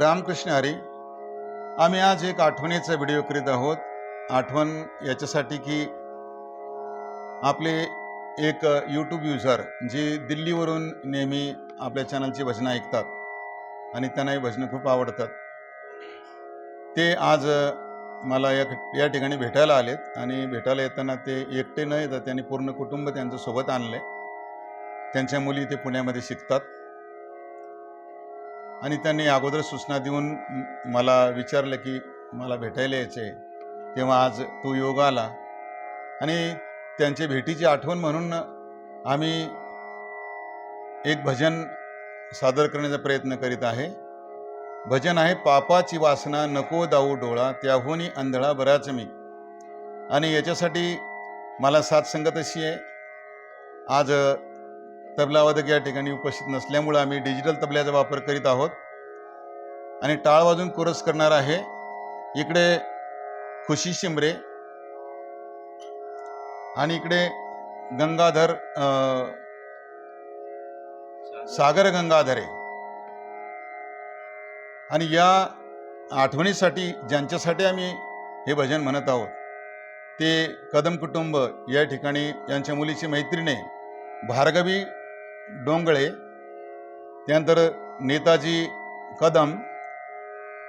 रामकृष्ण हरी आम्ही आज एक आठवणीचा व्हिडिओ करीत आहोत. आठवण याच्यासाठी की आपले एक यूट्यूब युजर जे दिल्लीवरून नेहमी आपल्या चॅनलची भजनं ऐकतात आणि त्यांनाही भजनं खूप आवडतात. ते आज मला या या ठिकाणी भेटायला आलेत आणि भेटायला येताना ते एकटे न येतात त्यांनी पूर्ण कुटुंब त्यांचं सोबत आणले त्यांच्या मुली ते पुण्यामध्ये शिकतात. आणि त्यांनी अगोदर सूचना देऊन मला विचारलं की मला भेटायला यायचं आहे तेव्हा आज तो योग आला. आणि त्यांच्या भेटीची आठवण म्हणून आम्ही एक भजन सादर करण्याचा प्रयत्न करीत आहे. भजन आहे पापाची वासना नको दाऊ डोळा त्याहूनही अंधळा बराच मी. आणि याच्यासाठी मला साथ संगत अशी आहे. आज तबलावादक या ठिकाणी उपस्थित नसल्यामुळं आम्ही डिजिटल तबल्याचा वापर करीत आहोत. आणि टाळ वाजून कोरस करणार आहे. इकडे खुशी शिंबरे आणि इकडे गंगाधर सागर गंगाधरे. आणि या आठवणीसाठी ज्यांच्यासाठी आम्ही हे भजन म्हणत आहोत ते कदम कुटुंब या ठिकाणी यांच्या मुलीची मैत्रिणी भार्गवी डोंगळे त्यानंतर नेताजी कदम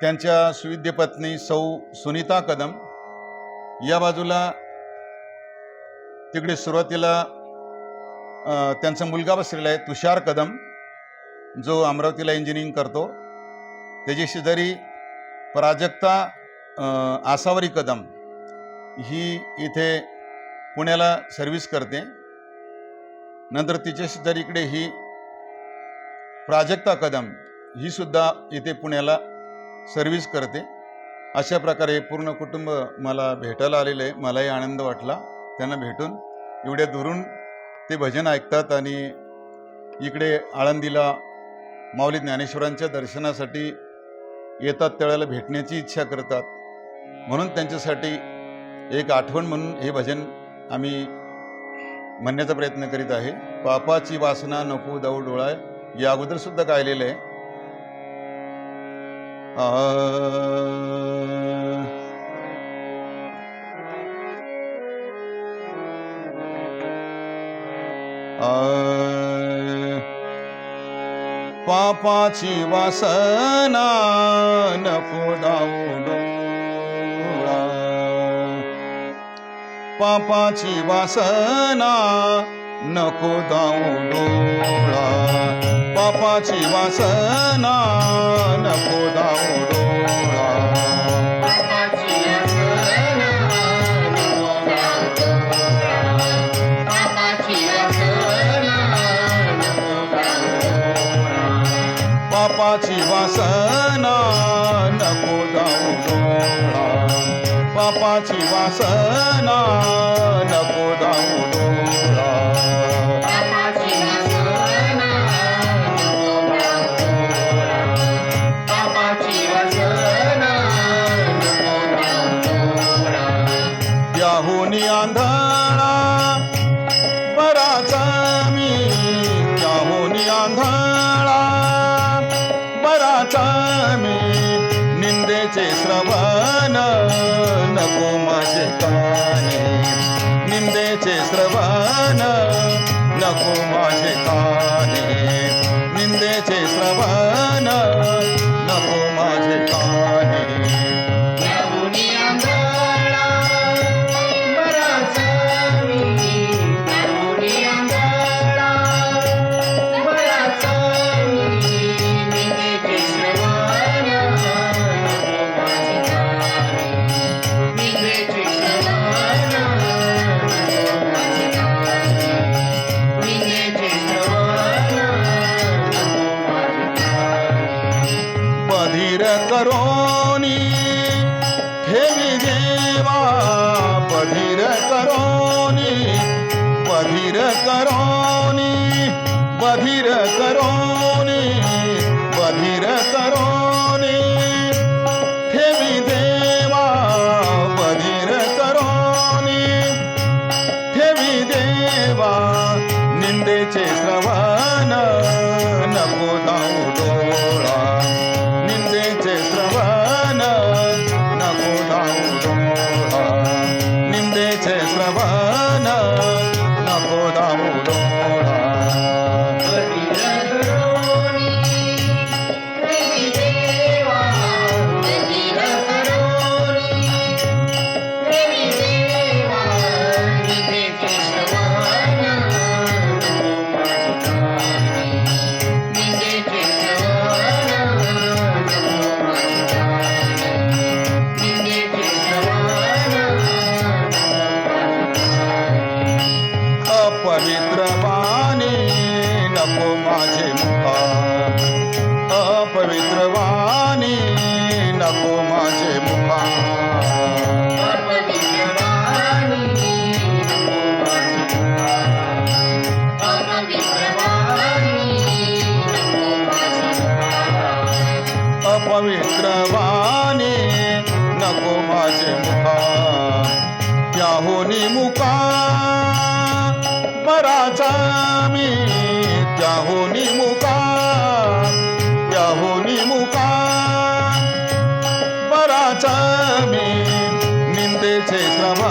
त्यांच्या सुविद्य पत्नी सौ सुनीता कदम. या बाजूला तिकडे सुरुवातीला त्यांचा मुलगा बसलेला आहे तुषार कदम जो अमरावतीला इंजिनिअरिंग करतो. त्याची शेजारी प्राजक्ता आसावरी कदम ही इथे पुण्याला सर्व्हिस करते. नंतर तिच्या शेजारी इकडे ही प्राजक्ता कदम ही सुद्धा इथे पुण्याला सर्व्हिस करते. अशा प्रकारे पूर्ण कुटुंब मला भेटायला आलेलं आहे. मलाही आनंद वाटला त्यांना भेटून. एवढ्या दुरून ते भजन ऐकतात आणि इकडे आळंदीला माऊली ज्ञानेश्वरांच्या दर्शनासाठी येतात त्यावेळेला भेटण्याची इच्छा करतात. म्हणून त्यांच्यासाठी एक आठवण म्हणून हे भजन आम्ही म्हणण्याचा प्रयत्न करीत आहे. पापाची वासना नको दौ डोळा या अगोदर सुद्धा गायलेलं आहे पापाची वासना नको दाऊ पापाची वासना नको दाऊ डोळा. पापाची वासना नको दाऊ डोळा. वासना नको डोळा. याहुनी आंधळा बराचा मी याहुनी आंधळा बराचा मी निंदेचे श्रवण माझे काने निंदेचे श्रवण नको माझे काने निंदेचे श्रवण. टाको माझे मुखा अपवित्र वाणी नको माझे मुखा पवित्र वाणी नको माझे मुखा याहोनी मुका पराचा मी याहोनी मुका याहोनी मुका बराचा मी निंदेचे श्रमा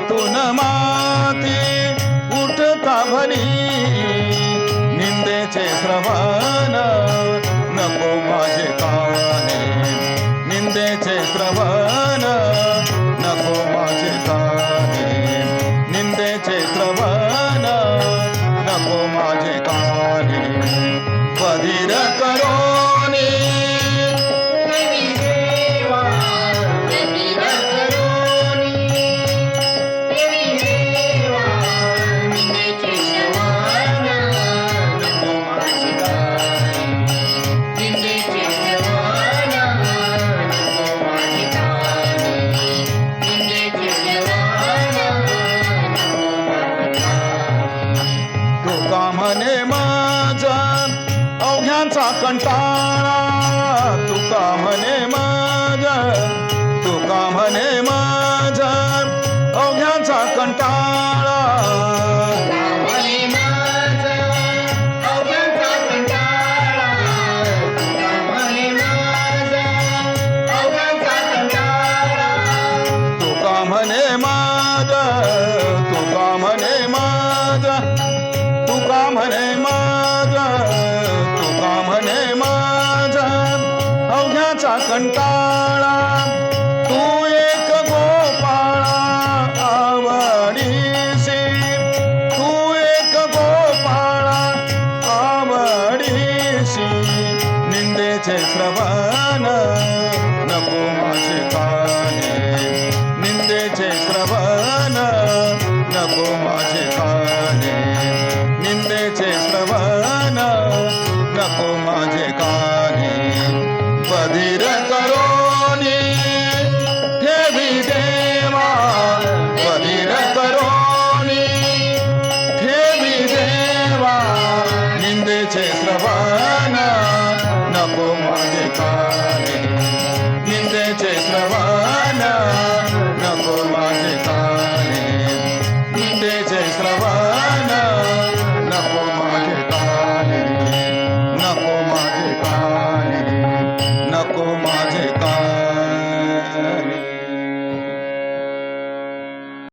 पातून माती उठता भरी निंदेचे प्रभा तुका म्हणे माझा अवघ्यांचा कंटाळा. तुका म्हणे माझा तुका म्हणे माझा तुका म्हणे माझा तुका म्हणे माझा अवघ्याचा कंटाळा.